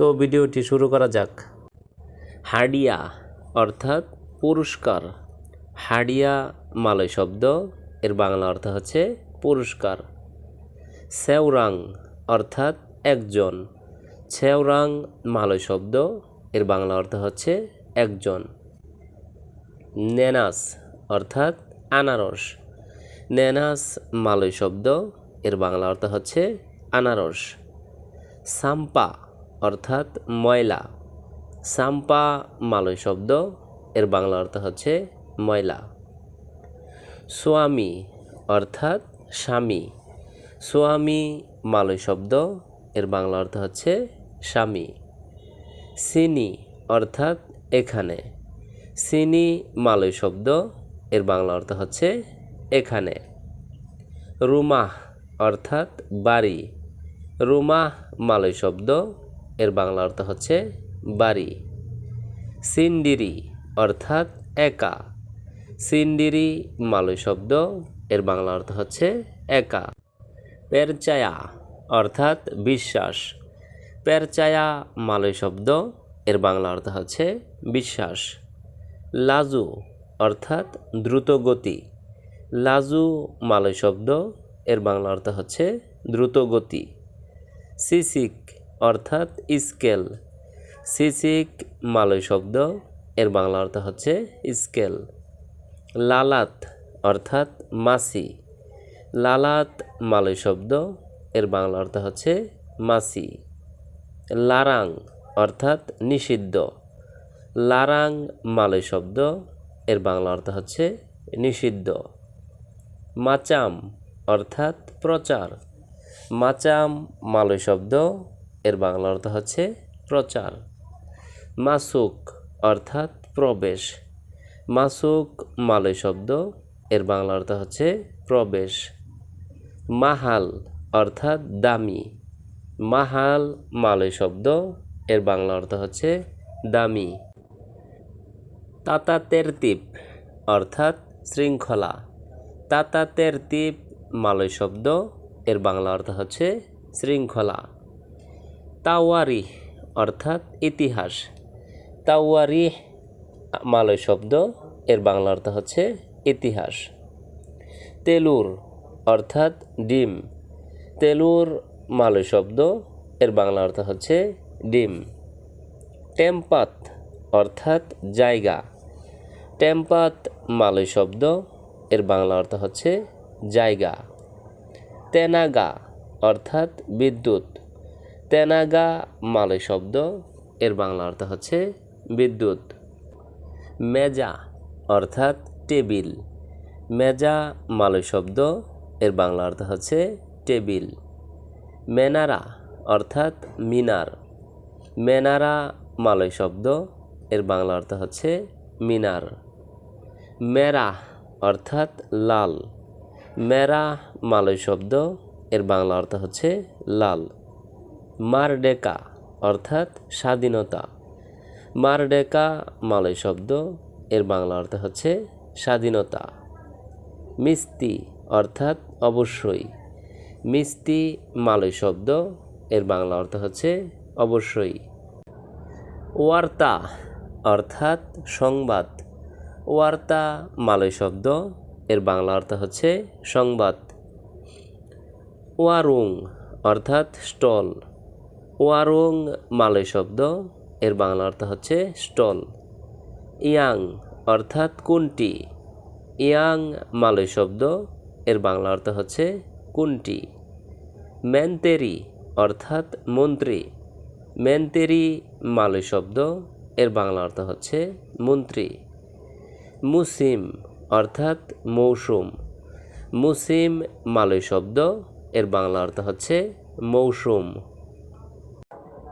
তো ভিডিওটি শুরু করা যাক। হাডিয়া, অর্থাৎ পুরস্কার। হাডিয়া মালয় শব্দ, এর বাংলা অর্থ হচ্ছে পুরস্কার। সেওরাং, অর্থাৎ একজন। ছেওরাং মালয় শব্দ, এর বাংলা অর্থ হচ্ছে একজন। নেনাস, অর্থাৎ আনারস। নেনাস মালয় শব্দ, এর বাংলা অর্থ হচ্ছে আনারস। সাম্পা অর্থাৎ ময়লা। সাম্পা মালয় শব্দ, এর বাংলা অর্থ হচ্ছে ময়লা। স্বামী অর্থাৎ স্বামী। স্বামী মালয় শব্দ, এর বাংলা অর্থ হচ্ছে স্বামী। সিনি অর্থাৎ এখানে। সিনি মালয় শব্দ, এর বাংলা অর্থ হচ্ছে এখানে। রুমাহ অর্থাৎ বাড়ি। রুমাহ মালয় শব্দ এর বাংলা অর্থ হচ্ছে বাড়ি। সিন্ডিরি অর্থাৎ একা। সিন্ডিরি মালয় শব্দ, এর বাংলা অর্থ হচ্ছে একা। পেরচায়া অর্থাৎ বিশ্বাস। পেরচায়া মালয় শব্দ, এর বাংলা অর্থ হচ্ছে বিশ্বাস। লাজু অর্থাৎ দ্রুত গতি। লাজু মালয় শব্দ, এর বাংলা অর্থ হচ্ছে দ্রুত গতি। সিসিক অর্থাৎ স্কেল। সিসিক মালয় শব্দ, এর বাংলা অর্থ হচ্ছে স্কেল। লালাত অর্থাৎ মাসি। লালাত মালয় শব্দ, এর বাংলা অর্থ হচ্ছে মাসি। লারাং অর্থাৎ নিষিদ্ধ। লারাং মালয় শব্দ, এর বাংলা অর্থ হচ্ছে নিষিদ্ধ। মাচাম অর্থাৎ প্রচার। মাচাম মালয় শব্দ এর বাংলা অর্থ হচ্ছে প্রচার। মাসুক অর্থাৎ প্রবেশ। মাসুক মালয় শব্দ এর বাংলা অর্থ হচ্ছে প্রবেশ। মাহাল অর্থাৎ দামি। মাহাল মালয় শব্দ এর বাংলা অর্থ হচ্ছে দামি। তাতা তেরতিপ অর্থাৎ শৃঙ্খলা। তাতা তেরতিপ মালয় শব্দ এর বাংলা অর্থ হচ্ছে শৃঙ্খলা। তাওয়ারি অর্থাৎ ইতিহাস। তাওয়ারি মালয় শব্দ, এর বাংলা অর্থ হচ্ছে ইতিহাস। তেলুর, অর্থাৎ ডিম। তেলুর, মালয় শব্দ, এর বাংলা অর্থ হচ্ছে ডিম। টেম্পাত, অর্থাৎ জায়গা। টেম্পাত, মালয় শব্দ, এর বাংলা অর্থ হচ্ছে জায়গা। তেনাগা, অর্থাৎ বিদ্যুৎ। তেনাগা মালয় শব্দ, এর বাংলা অর্থ হচ্ছে বিদ্যুৎ। মেজা অর্থাৎ টেবিল। মেজা মালয় শব্দ, এর বাংলা অর্থ হচ্ছে টেবিল। মেনারা অর্থাৎ মিনার। মেনারা মালয় শব্দ, এর বাংলা অর্থ হচ্ছে মিনার। মেরা অর্থাৎ লাল। মেরা মালয় শব্দ, এর বাংলা অর্থ হচ্ছে লাল। মারডেকা, অর্থাৎ স্বাধীনতা। মারডেকা, মালয় শব্দ, এর বাংলা অর্থ হচ্ছে স্বাধীনতা। মিস্তি, অর্থাৎ অবশ্যই। মিস্তি, মালয় শব্দ, এর বাংলা অর্থ হচ্ছে অবশ্যই। ওয়ার্তা, অর্থাৎ সংবাদ। ওয়ার্তা, মালয় শব্দ, এর বাংলা অর্থ হচ্ছে সংবাদ। ওয়ারুং, অর্থাৎ স্টল। ওয়ারুং মালয় শব্দ, এর বাংলা অর্থ হচ্ছে স্টল। ইয়াং অর্থাৎ কোনটি? ইয়াং মালয় শব্দ, এর বাংলা অর্থ হচ্ছে কোনটি? মেনতেরি অর্থাৎ মন্ত্রী। মেনতেরি মালয় শব্দ, এর বাংলা অর্থ হচ্ছে মন্ত্রী। মুসিম অর্থাৎ মৌসুম। মুসিম মালয় শব্দ, এর বাংলা অর্থ হচ্ছে মৌসুম।